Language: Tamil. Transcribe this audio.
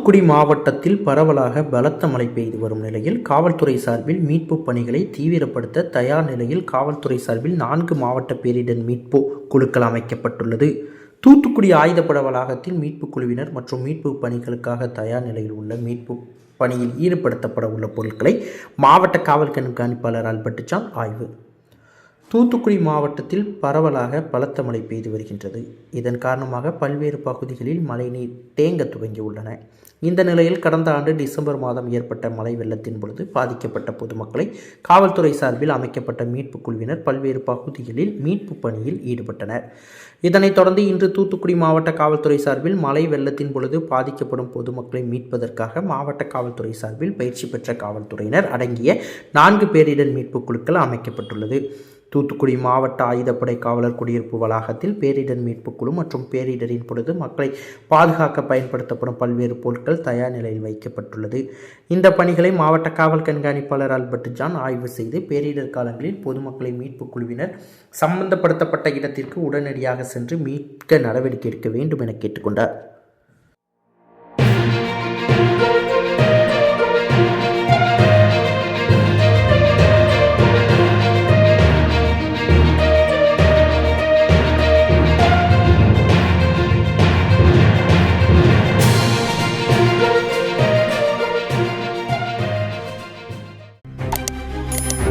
தூத்துக்குடி மாவட்டத்தில் பரவலாக பலத்த மழை பெய்து வரும் நிலையில் காவல்துறை சார்பில் மீட்பு பணிகளை தீவிரப்படுத்த தயார் நிலையில் காவல்துறை சார்பில் நான்கு மாவட்ட பேரிடர் மீட்பு குழுக்கள் அமைக்கப்பட்டுள்ளது. தூத்துக்குடி ஆயுதப்பட வளாகத்தில் மீட்பு குழுவினர் மற்றும் மீட்பு பணிகளுக்காக தயார் நிலையில் உள்ள மீட்பு பணியில் ஈடுபடுத்தப்பட உள்ள பொருட்களை மாவட்ட காவல் கண்காணிப்பாளர் அல்பட்டுச்சான் ஆய்வு. தூத்துக்குடி மாவட்டத்தில் பரவலாக பலத்த மழை பெய்து வருகின்றது. இதன் காரணமாக பல்வேறு பகுதிகளில் மழைநீர் தேங்க துவங்கியுள்ளன இந்த நிலையில் கடந்த ஆண்டு டிசம்பர் மாதம் ஏற்பட்ட மழை வெள்ளத்தின் பொழுது பாதிக்கப்பட்ட பொதுமக்களை காவல்துறை சார்பில் அமைக்கப்பட்ட மீட்பு குழுவினர் பல்வேறு பகுதிகளில் மீட்பு பணியில் ஈடுபட்டனர். இதனைத் தொடர்ந்து இன்று தூத்துக்குடி மாவட்ட காவல்துறை சார்பில் மழை வெள்ளத்தின் பொழுது பாதிக்கப்படும் பொதுமக்களை மீட்பதற்காக மாவட்ட காவல்துறை சார்பில் பயிற்சி பெற்ற காவல்துறையினர் அடங்கிய நான்கு பேரிடர் மீட்பு குழுக்கள் அமைக்கப்பட்டுள்ளது. தூத்துக்குடி மாவட்ட ஆயுதப்படை காவலர் குடியிருப்பு வளாகத்தில் பேரிடர் மீட்புக் குழு மற்றும் பேரிடரின் பொழுது மக்களை பாதுகாக்க பயன்படுத்தப்படும் பல்வேறு பொருட்கள் தயார் நிலையில் வைக்கப்பட்டுள்ளது. இந்த பணிகளை மாவட்ட காவல் கண்காணிப்பாளர் ஆல்பர்ட் ஜான் ஆய்வு செய்து பேரிடர் காலங்களில் பொதுமக்களை மீட்புக் குழுவினர் சம்பந்தப்படுத்தப்பட்ட இடத்திற்கு உடனடியாக சென்று மீட்க நடவடிக்கை எடுக்க வேண்டும் என கேட்டுக்கொண்டார்